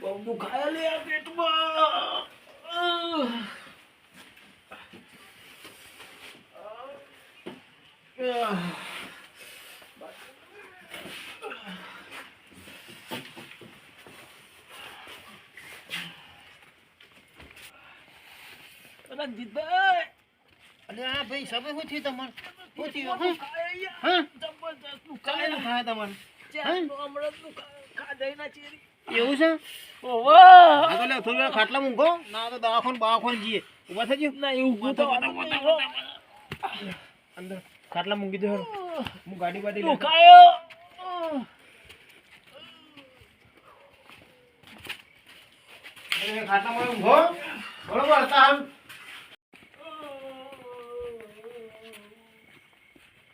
બહુ દુખાય લે આ પેટમાં રણજીતભાઈ અરે આ ભાઈ સમય હું થયું તમારે હું થયું હા? દુખાયનું ચેરી. એવું છે ઓવા. હા થોડી ખાટલા મૂકો ના તો દવાખાને બવાખાને જઈએ થજો ના, એવું. અંદર ખાટલા મૂકી દો. હું ગાડી બાડી. દુખાયો. અરે ખાટલામાં બરોબર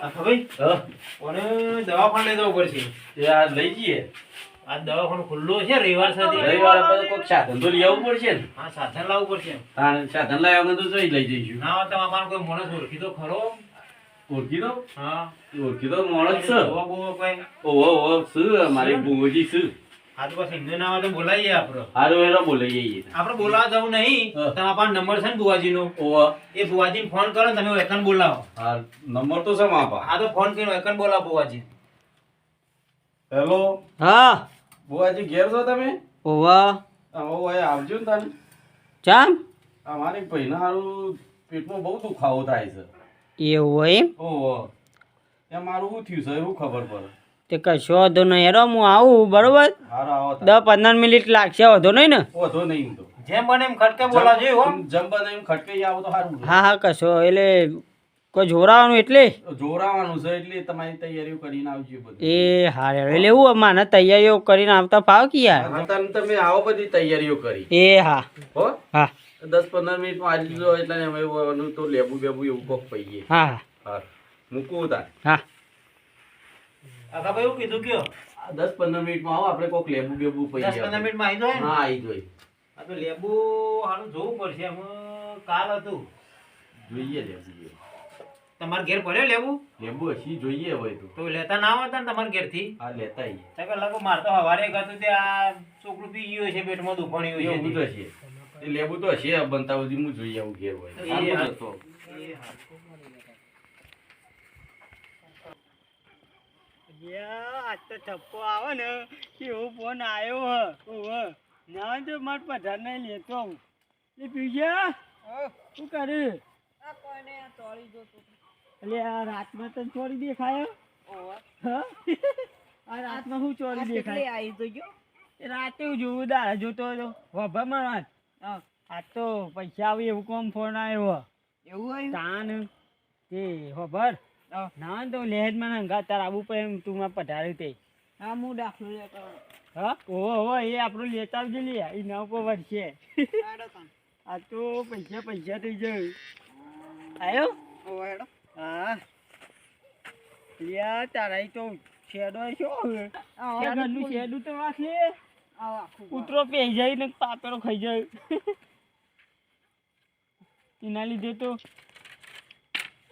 પાછો તો કોને દવાખાને લઈ જવું પડશે? તે આ લઈ જઈએ. આ દવાખાનું ખુલ્લું છે રવિવાર સાથે રવિવાર આપણે કોઈક સાધન તો લઈ આવવું પડશે ને. હા સાધન લાવવું પડશે. હા સાધન લાવ્યા વગર તો જોઈ લઈ જઈશું? હા હોય કોઈ માણસ ઓળખી તો ખરો? ઓળખી દો હા. ઓળખી તો માણસ છે. ઓહો ઓહો શું મારી બુજી શું? તો પછી ના હોય તો બોલાવીએ આપણે. હારું બોલાઈ જઈએ આપણે બોલાવા જવું નહીં હા. તમારા પાસે નંબર છે ને બુવાજીનો ઓહો. એ બુવાજીને ફોન કરો ને તમે એકન બોલાવો. હા નંબર તો છે માપા આ તો ફોન કરીને એકન બોલાવો બુવાજી હેલો? હા. બુઆજી ઘેર છો તમે? ઓવા આવો આવજો ને તાને ચામ અમારી ભાઈને હારું પેટમાં બહુ દુખાવો થાય છે. એવું હોય એમ? ઓહો. એ મારું શું થયું છે? એવું ખબર પડે. તે કશો વધુ નહીં. હેરો હું આવું બરોબર. દસ પંદર મિનિટ લાગશે વાંધો નહીં ને? વધો નહીં જેમ બને એમ ખટકે બોલાવજો હો. જમવા એમ ખટકાઈ આવો તો સારું હા હા કશો. એટલે કોઈ જોરાવાનું એટલે? જોરાવાનું છે એટલે તમારી તૈયારીઓ કરીને આવજો બધી. એ હા એટલે એવું માને તૈયારીઓ કરીને આવતા ફાવ કે યાર? તમે આવો બધી તૈયારીઓ કરી. એ હા. હો? હા. દસ પંદર મિનિટમાં આવી જો એટલે અમે તો લેબુ બેબુ એવું કોક પહીએ હા હા. મૂકવું તાર. હા. આખા ભાઈ એવું કીધું કયો? દસ પંદર મિનિટમાં આવો આપણે કોક લેબુ બેબુ પહીએ દસ પંદર મિનિટમાં આવી જાય ને? હા આવી જોઈ આ તો લેબુ હાનું જોવું પડશે એમ કાલ હતું. જોઈએ લેબુ તમારે ઘેર પડ્યો લેબુ? લેબુ હશી જોઈએ હોય તો. તો લેતા ના આવતા ને તમારા ઘેરથી? હા લેતા આવીએ ચાકર લાગો માર તો હવારે ગતું તે આ છોકરું પી ગયું છે પેટમાં દુખાણી હોય એવું તો છે એ લેબુ તો હશે બનતા સુધી હું જોઈએ આવું ઘેર હોય. એ સારું હા. હતો. આજ તો ઠપકો આવે ને એવો ફોન આવ્યો હ ના તો માર પધાર નહીં લેતો આવું એ શું કરે એટલે આ રાતમાં તને ચોરી દેખાયો? આ રાતમાં શું ચોરી દેખાય? એ રાતે હું જોવું દાડા જોતો હતો વભા માં વાત આ તો પૈસા આવે એવું કોમ ફોન આવ્યો. એવું તાન તે ખબર ના તો લહેજમાં હંગા તાર આવું પડે એમ તું માં પધાર્યું તે. હા હું દાખલો લેતો હા? ઓહો ઓહો એ આપણું લેતા આવજે લે. એ ના ઉપર વર્ષે આ તો પૈસા પૈસા થઈ જાય. આવ્યો હા. લ્યા તારા તો શેડો છો હવે. શેડનું શેડું તો વાંચ કૂતરો પેઈ જાય ને પાપેરો ખાઈ જાય. એના લીધે તો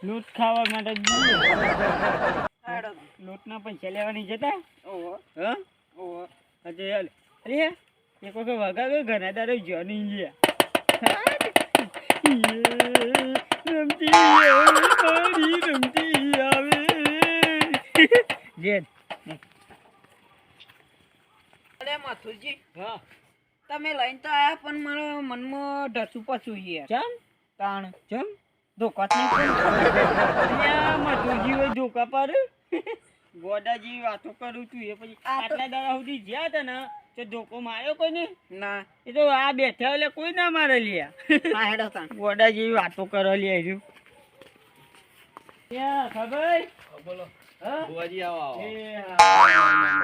લોટ ખાવા માટે જ જઈએ. લોટના પણ નહીં જતા હા? અજય હાલ. અરે એક વખત વગાડો ઘણા દાડો જ્યો નહીં ગયા રમતી મારી રમતી આવે. જેન અરે મથુરજી. હા. તમે લઈને તો આયા પણ મારા મનમાં ઢસું પછું છે. ચમ? તાણ. ચમ? ધોકા મધુજી હોય ધોકા પર ગોડાજી વાતો કરું છું એ પછી આટલા દાડા સુધી જ્યાં હતા ને તો ધોકો માર્યો કોઈ ને ના. એ તો આ બેઠા એટલે કોઈ ના મારે લ્યા. હા હેડો તાણ. ગોડા જેવી વાતો કરો લ્યા રહ્યું ખબર બોલો હા? બુવાજી આવો આવો. એ હા. હા?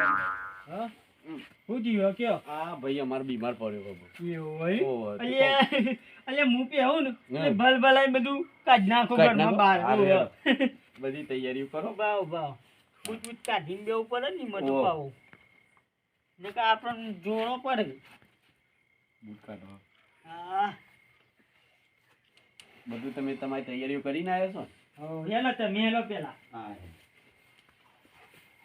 શું થયું કયો? આ ભાઈ અમારે બીમાર પડ્યો બાબુ એવું હોય? અલ્યા અલ્યા હું પહેવું ને? ભલ ભલાઈ બધું કાઢ નાખો ઘરમાં બહાર. બધી તૈયારીઓ કરો. ભાવ ભાવ બુટ બુટ કાઢીને બેવું પડે ને મધુ ઓહો. ને કે આપણને જોણો પડે. બૂટ કાઢો. હા. બધું તમે તમારી તૈયારીઓ કરીને આવ્યો છો હો, હેલો તમે હેલો પેલા. હા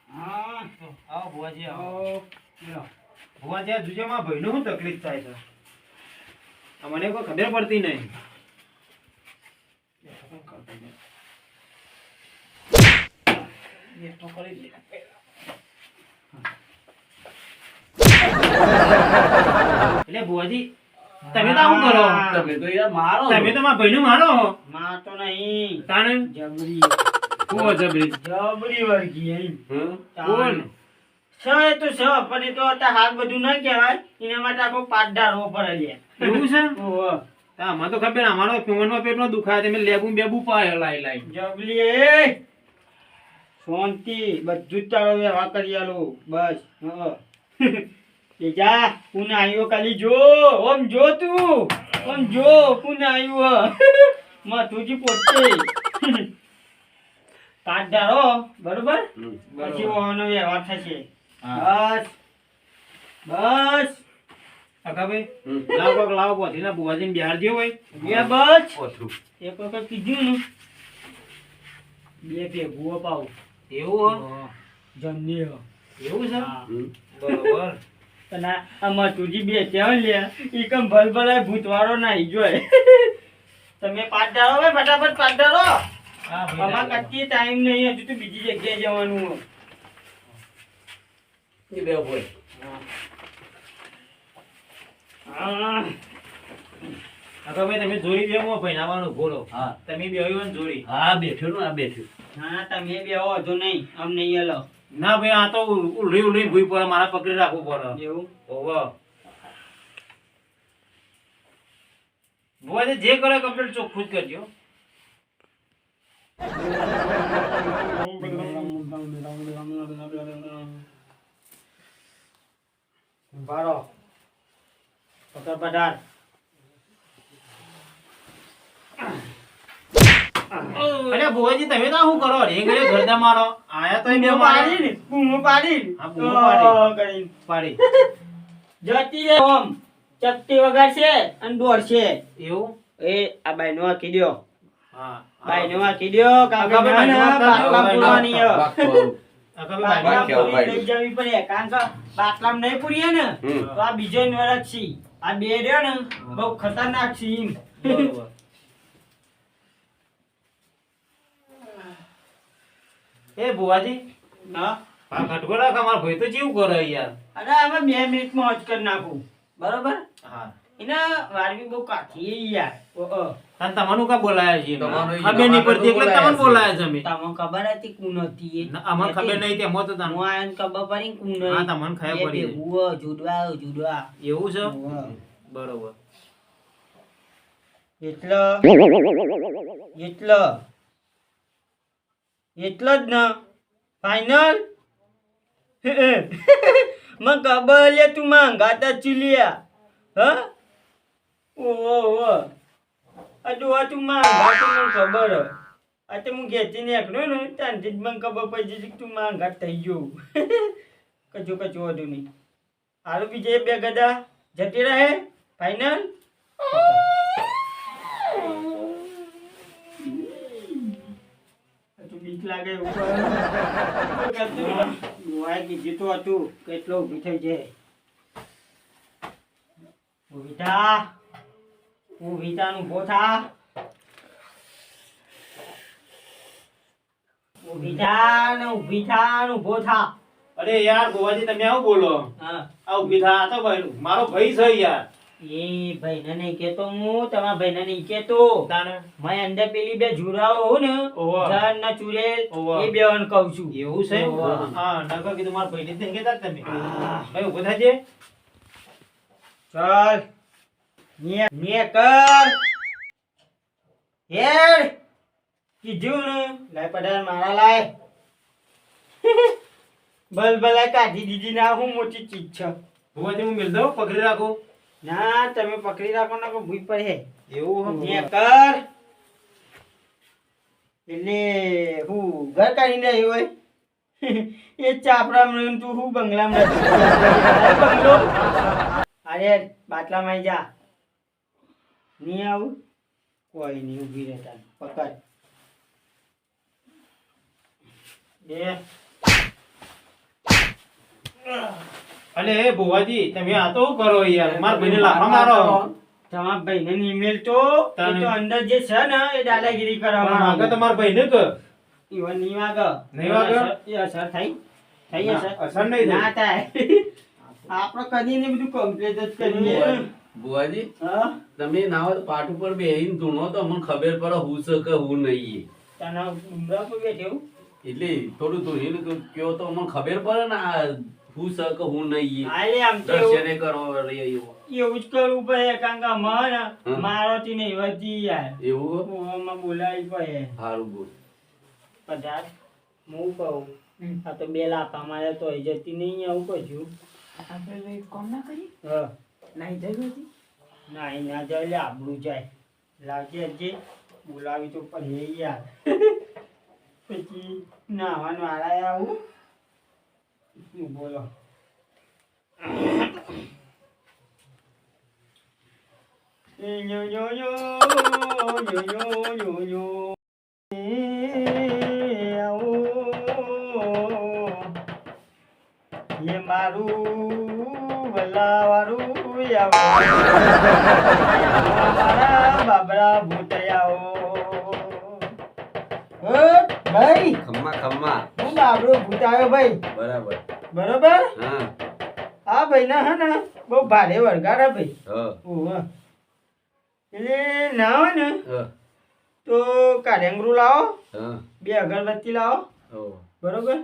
હા. આવો ભુવાજી આવો. આવો. ભુવાજી આ જોજો શું તકલીફ થાય છે? આ મને કોઈ ખબર પડતી નહીં. એ તો કરી જ લે. એટલે ભુવાજી તમે તો શું કરો? તમે તો યાર મારો તમે તો મારા ભાઈનું મારો માં તો નહીં. તાણે? જબરી. કુવો જબરી? જબરી વર્ગી એમ. હમ? કોણ? છ એ તો છ પણ એ તો અત્યારે હાથ બધું ના કહેવાય. એના માટે આખો પાટ ઢાળવો પડે લે એવું છે? ઓહો. તો આમાં તો ખબર અમારો ફોનમાં પેટનો દુખાય તમે લેબું બેબુ પાય લાઈ લાઈ. જબલી એ શાંતિ બધું જ તારો વ્યવહાર કરી આલો. બસ હં. એ જા પુને આવ્યો કાલી જો. ઓમ જો તું. ઓમ જો કોને માં તુજી પોતે. કાટ ધારો બરોબર. પછી ઓનો વ્યવહાર થશે. હા. બસ. બસ. અકાભાઈ હમ. લાવ કોક લાવ પોથી ના બુવાજીને બિહાર જેવો હોય. બે બસ. ઓછું. એક વખત કીધું ને. બે ભેગુઓ પાવ. એવું જમની હો. એવું છે? બરોબર. અને આ- આમાં તુજી બે ત્યાં લે ઈ કમ ભલ ભલાય ભૂતવાળો ના જોય તમે પાટ ડાળો ભાઈ ફટાફટ પાટ ડાળો હા આમાં કચ્ચી ટાઈમ નહીં હજુ તો બીજી જગ્યાએ જવાનું હો. એ બે હોય. હા ભાઈ તમે જોઈ દેવો ભાઈ નાવાનું ઘોડો હા તમે બી આવ્યો ને જોડી હા બેઠ્યો ને આ બેઠ્યો હા તમે બે આવો તો નહીં આમ નહીં હલો ના ભાઈ આ તો ઉલરી ઉલરી ભૂઈ પડે મારા પકડી રાખવું પડે એવું ઓવો બુવાજી જે કરે કમ્પ્લીટ ચોખ્ખું જ કરજો બારો પકડ પડાર અરે બુવાજી તમે તો શું કરો? રે ઘરે ઘરદા મારો. આયા તો બે પાડી ને બૂમો પાડી. હા, બૂમો પાડી. પાડી. જતી રે ઓમ. ચપટી છે અને દોડશે. એવું? એ આ બાઈ નો આખી દ્યો. હા બાઈ નો આખી દયો કારણ કે આગળ ના, ના, બાઈનો બાટલામાં બાટલામાં નહીં પૂરીએ ને તો આ બીજો નરક છે. આ બે રહ્યો ને બહુ ખતરનાક છે એમ એ બુવાજી હા? આ રાખ અમારા ભાઈ તો જેવું કરે યાર. અરે હવે બે મિનિટમાં જ કરી નાખું. બરોબર? હા. એના વારવી બહુ કાઠી યાર. ઓહો. અને કા બોલાયા છે ખબર નહીં પડતી એટલે તમને બોલાયા છે અમે. તમને ખબર હતી કોણ હતી એ? અમને ખબર નહીં તેમ તો હું તમને ખબર પડી ને હા હતી. ખબર પડી. ભેગુઓ, જુડવા જુડવા એવું છે? બરોબર. એટલો એટલો એટલો જ ને. ફાઈનલ મને ખબર લે તું માંગાતા ચીલિયા. હા? ઓ ઓહો. આ હતું માં ખબર હે. આ તો હું ઘેરથી નીકળ્યો ને ત્યાંથી જ મને ખબર પડી જશે તું માંગાત થઈ ગયું. કચો કચું હતું નહીં. હારું બીજે બે ગદા જતી રહે. ફાઈનલ હજુ બીક લાગે કીધું તો હતું કેટલો ઊભી થઈ જાય. થા ઊભી થા ને ઊભો થા ઊભી થા ને ઊભી થા ને ઊભો થા અરે યાર ગોવાજી તમે આવું બોલો. હા. આ ઊભી થા આ તો ભાઈ મારો ભાઈ છે યાર. એ ભાઈને નહીં કેતો હું તમારા ભાઈને નહીં કેતો મેં અંદર પેલી બે જુરાઓ હો ને ઓહો. જાન ના બેવાને કહું છું. એવું છે. હા નકર કીધું મારા ભાઈ ને કેતા તમે. ભાઈ ઊભો થાજે. ચાલ. ને ને હેડ. કીધું ને. લાય મારા લાય. બલબલા કાઢી દીધી ના હું મોટી ચીજ છે. ભુવાજી હું મિલ દઉં? પકડી રાખો. ના તમે પકડી રાખો ના કોઈ ભૂઈ પડે. એવું ને કર. એટલે હું ઘર કાઢીને આવ્યો હોય. એ ચાપડા રહીને તું હું બંગલામાં? બંગલો? અરે બાટલામાં જા. નહીં આવું? કોઈ નહીં ઊભી રહેતા પકડ. એ અલે એ ભુવાજી તમે આ તો કરો યાર? માર ભાઈને લાફા મારો. તમારા ભાઈને નહીં મેલતો એ તો અંદર જે છે ને એ દાદાગીરી કરવા આગળ. તમારા ભાઈને કે ઈવન નહીં વાગે. નહીં વાગે? એ અસર થઈ. થઈ અસર. અસર નહીં. ના થાય. આપણે કદી ને બધું કમ્પ્લીટ જ કરીએ. બુઆજી તમે ના હોય પાટ ઉપર બેહીને ધૂણો તો અમને ખબર પડે હું છે કે હું નહીં. એટલે થોડું ધૂણીને કયો તો અમને ખબર પડે ને આ હું છે કે હું નહીં. દર્શને કરો એવું. જ કરવું પડે કારણ કે મન. મારોથી નહીં વધી યાર. એવું? ઓમાં બોલાવી પડે. સારું બોલ. પધાર. હું કહું આ તો બે લાફા મારે તો જતી નહીં આવું કહ્યું આપણે કોમ ના કરી? હા. નાઈ જઈ હતી ના, એ ના જાય એટલે આબરું જાય. લાવજે હજી. બોલાવી તો પડે યાર. પછી નાવાનું આરાય આવું. શું બોલો. આવો. એ મારું મારા બાબરા ભૂતયાઓ. ભાઈ? ખમ્મા ખમ્મા. હું બાબરો ભૂતાયો ભાઈ. બરાબર. બરાબર? હા. આ ભાઈ ના હા ને બહુ ભારે વળગાડા ભાઈ. હા. એટલે ના હોય ને હા. તો કાઢેંગરું લાવો હા. બે અગરબત્તી લાવો. બરોબર?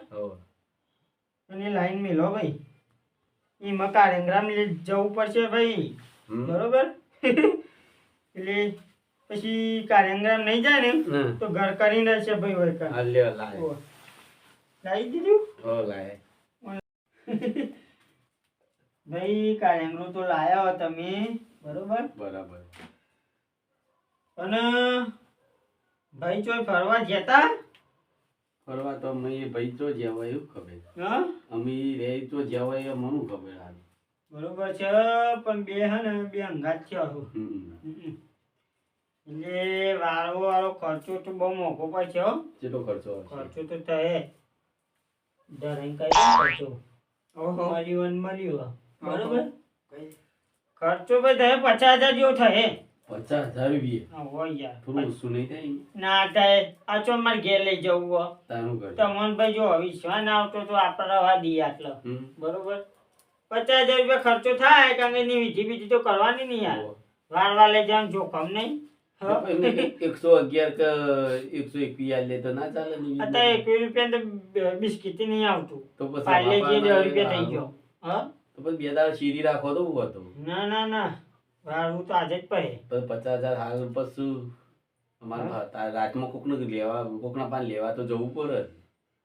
અને લાઈન મેલો ભાઈ. એમાં લે જવું પડશે ભાઈ. બરોબર? એટલે પછી કાર્યંગ્રામ નહીં જાય ને તો ઘર કરીને રહેશે ભાઈ હોય કા લાવી દીધું? હો લાય. ભાઈ કાર્યંગ્રો તો લાયા તમે. બરોબર? બરાબર. અને ભાઈ ચોય ફરવા જતા ફરવા તો અમે એ ભાઈ તો જવાય એવું ખબર. હા? અમે રે તો જવાય એ મને ખબર હાલ. બરોબર છે પણ બે હે ને બે અંગાત છે. એટલે વાળો વાળો ખર્ચો તો બહુ મોકો પડશે હો. કેટલો ખર્ચો ખર્ચો તો થાય. ધરાઈ કઈ ખર્ચો? મળ્યું ને મળ્યું. બરોબર. ખર્ચો ભાઈ થાય પચાસ હજાર જેવો થાય પચાસ હજાર રૂપિયા. હા, હોય યાર. થોડું ઓછું નહીં થાય ના. થાય આ ચો મારે ઘેર લઈ જવું હો. તારું જો વિશ્વાસ ના આવતો તો આપણે રવા દઈએ આટલો. બરોબર? પચાસ હજાર રૂપિયા ખર્ચો થાય કારણ કે એની વિધિ બીજી તો કરવાની નહીં યાર. વાળવા લઈ જવાનું જોખમ નહીં. એકસો અગિયાર કે એકસો એકવીસ લે તો ના ચાલે અત્યારે એકવીસ રૂપિયા તો બિસ્કીટ નહીં આવતું. તો પછી રૂપિયા થઈ ગયો. હા? તો પછી બે દાડા શીરી રાખો તો હતું. ના ના ના. વાળવું તો આજે જ પડે પણ પચાસ હજાર હાલ પછી અમારે રાતમાં કોકને લેવા કોકના પાન લેવા તો જવું પડે.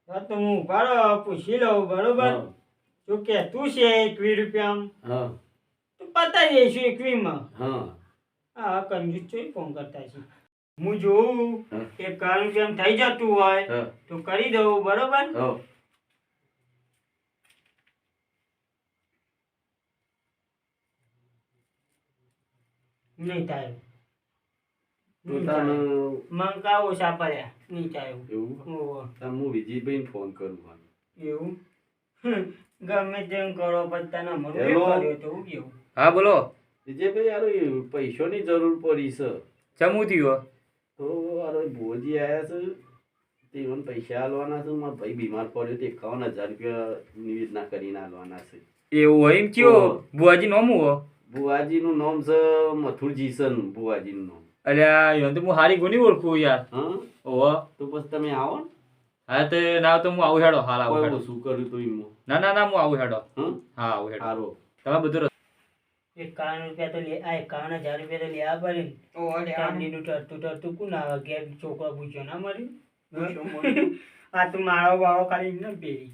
હા તો હું ઉભારો પૂછી લઉં બરોબર? જો કહેતું છે એકવીસ રૂપિયા હા. તો પતાવી દઈશું એકવીમાં. હા. હા કંજૂસ ચોઈ ફોન કરતા છે? હું જોઉં. કે કાળું જેમ થઈ જતું હોય તો કરી દઉં બરોબર? હા. નહીં થાય. તો નહીં તને મંકા ઓછા પડ્યા નહીં થાય એવું. હું વિજયભાઈને ફોન કરું એવું? ગમે તેમ કરો પણ તને કર્યો તો કેવું? હા બોલો. વિજયભાઈ યાર પૈસાની જરૂર પડી છે. ચમું થયું તો અરે ભોજી આયા છે. તે મને પૈસા આલવાના છે. મારો ભાઈ બીમાર પડ્યો તે એકાવન હજાર રૂપિયા નિવેદના કરીને આલવાના છે. એવું હોય એમ કયો? ભુવાજી બુઆજી નોમું હો? બુવાજીનું નામ છે મથુરજી સન ને બુવાજીનું નામ. અલ્યા યો તો હું હારી ગુની ઓળખું યાર. હા? ઓહો. તો પછી તમે આવો ને. હા તે ના તો હું આવું હેડો હાલ આવું હેડો. શું કર્યું તું ઈમો ના ના ના હું આવું હેડો. હા? આવું હેડો. હારો. તમે બધું એકાવન રૂપિયા તો લે આ એકાવન હજાર રૂપિયા તો લેવા પડે ને. ચાંદીનું ટરતું ટરતું કોણ આવે? ઘેર છોકરો પૂછ્યો ના મારી આ તું માળો વાળો ખાલી ને પેરી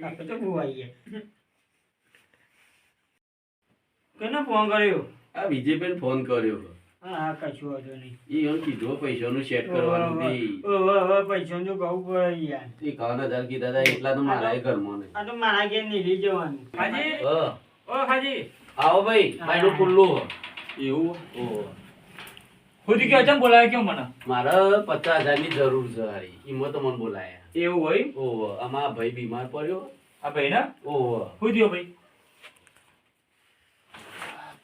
આપણે તો ભુવાઈએ. કેને ફોન કર્યો? આ વિજયભાઈ ફોન કર્યો. હા કશું વાંધો નહીં. એ એમ કીધું પૈસાનું સેટ કરવાનું તે ઓહો, પૈસાનું કહું પડે યાર. એકાવન હજાર કીધા હતા એટલા તો મારા ઘરમાં નહીં. આ તો મારા ઘેર નીકળી જવાનું. હાજી? ઓ હાજી. આવો ભાઈ મારું ખુલ્લું. એવું? ઓ ખુદ કયો ચમ બોલાવે કેમ મને? મારે પચાસ હજારની જરૂર છે હારી. એમાં તો મને બોલાયા. એવું હોય? ઓહો આમાં ભાઈ બીમાર પડ્યો. આ ભાઈ ના ઓહો ખુદ ભાઈ.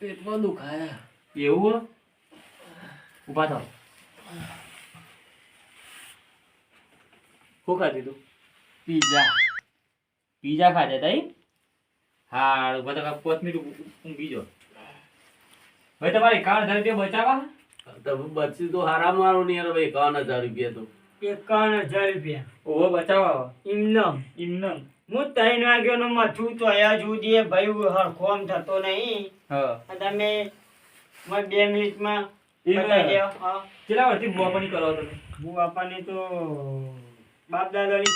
પેટમાં દુખાયા. એવું? ઊભા થાવ. શું ખાધી તું? પીઝા. પીઝા ખાધા તા એમ? હા બધા તો કોથમીર ઊંઘી જો ભાઈ તમારે એકાવન હજાર રૂપિયા બચાવવા તમે બચી તો હારા મારો નહીં યાર ભાઈ એકાવન હજાર રૂપિયા તો. એકાવન હજાર રૂપિયા. ઓહો બચાવવા ઇમનમ. ઇમનમ. હું ત્રણ વાગ્યાનો મથું તો અહીંયા સુધી ભાઈ સરખો આમ થતો નહીં. તમે બે મિનિટમાં એ બતાવી દો હા. કેટલા વર્ષથી બુઆપણી કરો તમે? હું તો બાપ દાદાની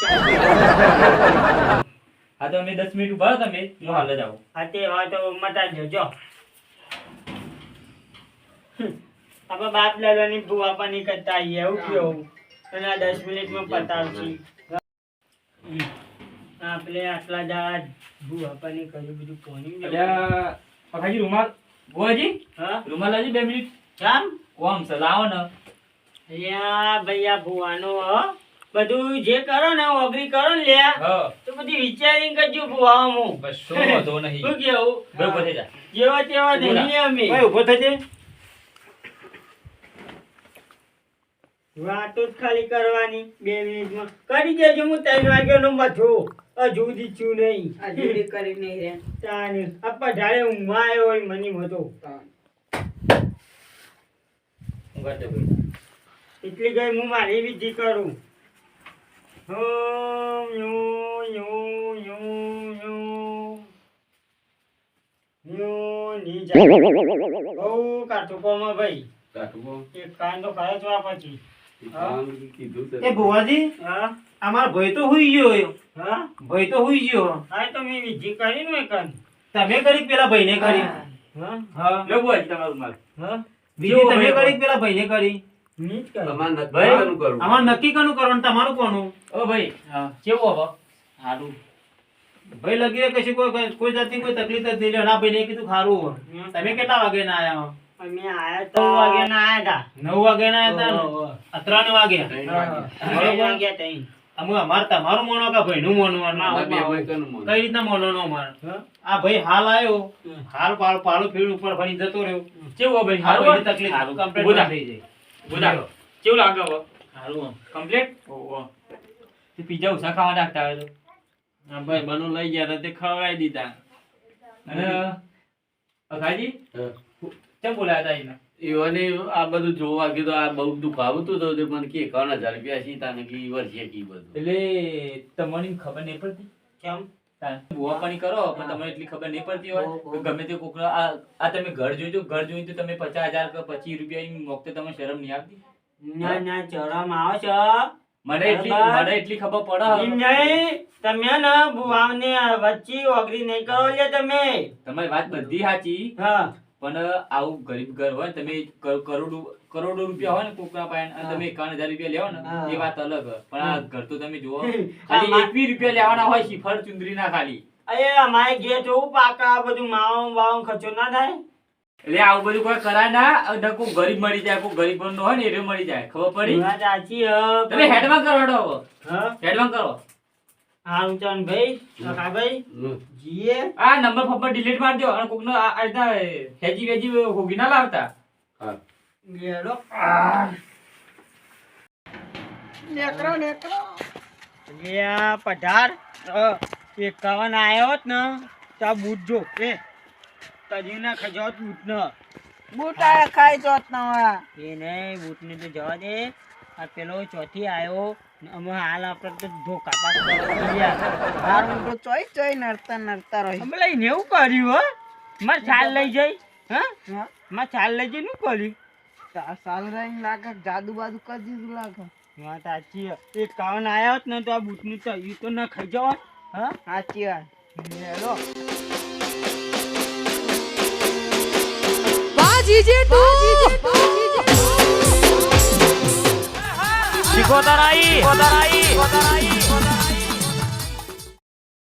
હા તો અમે દસ મિનિટ ઊભા તમે હું હાલ જ આવું. હા તે હવે તો મટાડી દેજો આપણે બાપ દાદાની ભૂવાપાની કરતા આવીએ એવું કેવું અને આ દસ મિનિટમાં પતાવશી. હમ. આપણે આટલા દાડા ભૂવાપાની કર્યું બધું પોણી અલ્યા રૂમાલ? બુઆજી હા? રૂમાલ લાજી બે મિનિટ. જામ કોમ છે લાવો ને. અલ્યા ભૈયા ભુવાનો હો. બધું જે કરો ને ઓગરી કરો ને લ્યા. તો બધી વિચારીને કરજો ભુવામાં બસ શું વધો નહીં. શું કેવું? બે ઊભો થઈ જા. જેવા તેવા નહીં અમે. ભાઈ ઊભો થજે વાતો જ ખાલી કરવાની બે મિનિટમાં. કરી દેજો હું ત્રણ વાગ્યાનો મથું હજુ છું નહીં. હજુ કરી નહીં રે તાને આ ઢાળે હું આવ્યો હોય મની મતો એટલી ગઈ હું મારી વિધિ કરું ઓમ યો યો યો યો યો ની જા ઓ કાઠું કોમાં ભાઈ. કાઢવું એક કાન તો ખાય જ વા પછી કીધું એ ભુવાજી? હા. અમારો ભાઈ તો હુઈ ગયો હા? ભાઈ તો હુઈ ગયો. હા તો મેં વિધિ કરી નું એકન તમે કરી કે પેલા ભાઈને કરી? હા. હા? લો બુઆજી તમારું રૂમાલ હા? બીજી તમે કરી પેલા ભાઈને કરી? મેં કરી. તમારે નક્કી ભાઈ, કરવાનું કરવું? અમારે નક્કી કરવું કરવાનું તમારું કોનું? ઓ ભાઈ કેવું હવે? સારું ભાઈ લગી કશું કોઈ કોઈ જાતની કોઈ તકલીફ જ નહીં. ના ભાઈને કીધું ખારું તમે કેટલા વાગે ના આયા? અમે આયા તો વાગે ના આયા નવ વાગે ના હતા હતા ત્રણ વાગે. ત્રણ ત્રણ વાગ્યા. અમે અમારે તમારું મોનો કે મોનવાનું ભાઈ કનું મોન. કઈ રીતના મોનો નો માર? આ ભાઈ હાલ આવ્યો હાલ પાળ પાડો ફીડ ઉપર ફરી જતો રહ્યો. કેવો ભાઈ? હાલ તકલીફ હાલ કમ્પ્લીટ થઈ જાય. બોલા કેવું લાગે હવે સારું કમ્પ્લીટ ઓહો તે પીઝા ઉસા ખાવા નાખતા હોય તો? ભાઈ બનો લઈ ગયા હતા તે ખવડાવી દીધા. અને અખાજી હા. કેમ બોલાયા હતા એને? એવાને આ બધું જોવા કીધું આ બહુ દુખાવતું હતું તે મને કે એકાવન હજાર રૂપિયા છે તાને કે ઈવર છે કે બધું. એટલે તમને ખબર નહીં પડતી? કેમ? બુઆ પાણી કરો પણ તમને એટલી ખબર નહીં પડતી હોય? ગમે તે કોકનો આ આ તમે ઘર જોઈજો ઘર જોઈને તો તમે પચાસ હજાર કે પચીસ રૂપિયા મોકતે તમને શરમ નહીં આવતી? ના ના ચરમ આવે છે. મને એટલી મને એટલી ખબર પડે નહીં તમે ને બુવાને વચ્ચે ઓગળી નહીં કરો લે તમે. તમારી વાત બધી સાચી. હા. પણ આવું ગરીબ ઘર હોય તમે કરોડો કરોડો રૂપિયા હોય ને કોકના પાસે અને તમે એકાવન હજાર રૂપિયા લેવો ને એ વાત અલગ. પણ આ ઘર તો તમે જુઓ ખાલી એકવીસ રૂપિયા લેવાના હોય શિફળ ચુંદરી ના ખાલી. અરે અમારે ઘેર જોવું પાકા બધું માવો વાવ ખર્ચો ના થાય? એટલે આવું બધું કોઈ કરાય ના અને કોઈ ગરીબ મળી જાય કોઈ ગરીબ નો હોય ને એ મળી જાય. ખબર પડી? સાચી તમે હેડમાં કરો હેડો હેડમાં કરો. હારું ચાલ ભાઈ કાકા ભાઈ. જીએ. આ નંબર ફંબર ડિલીટ મારી દો અને કોકનો આ આ રીતના હેજી વેજી હોગી ના લાવતા. હા. બેડો નેકરો નેકરો. એ આ એકાવન આવ્યો હોત ને તો બૂટ જો એ. તજી ખજાવત બૂટ ન બુટા ખાઈ જોત નવા. એ નહીં બૂટ ને તો જવા દે. આ પેલો ચોથી આવ્યો અમે હાલ આપણે તો ધોકા. બાર ઊંધો ચોઈ ચોઈ નડતા નડતા રહી. અમે લઈને એવું કર્યું હો? મારે છાલ લઈ જઈ હા? હા? મારે છાલ લઈ જઈ શું કર્યું? સાલ રહી લાગે જાદુ બાદુ કરી દીધું લાગે. વાત સાચી. એક કાવન આવ્યો ને તો આ બૂટનું તો ઈ તો ના ખાઈ જવા હા? સાચી વાત. હેલો. બાજી જે બાજી શીખો તારાઈ શીખો તારાઈ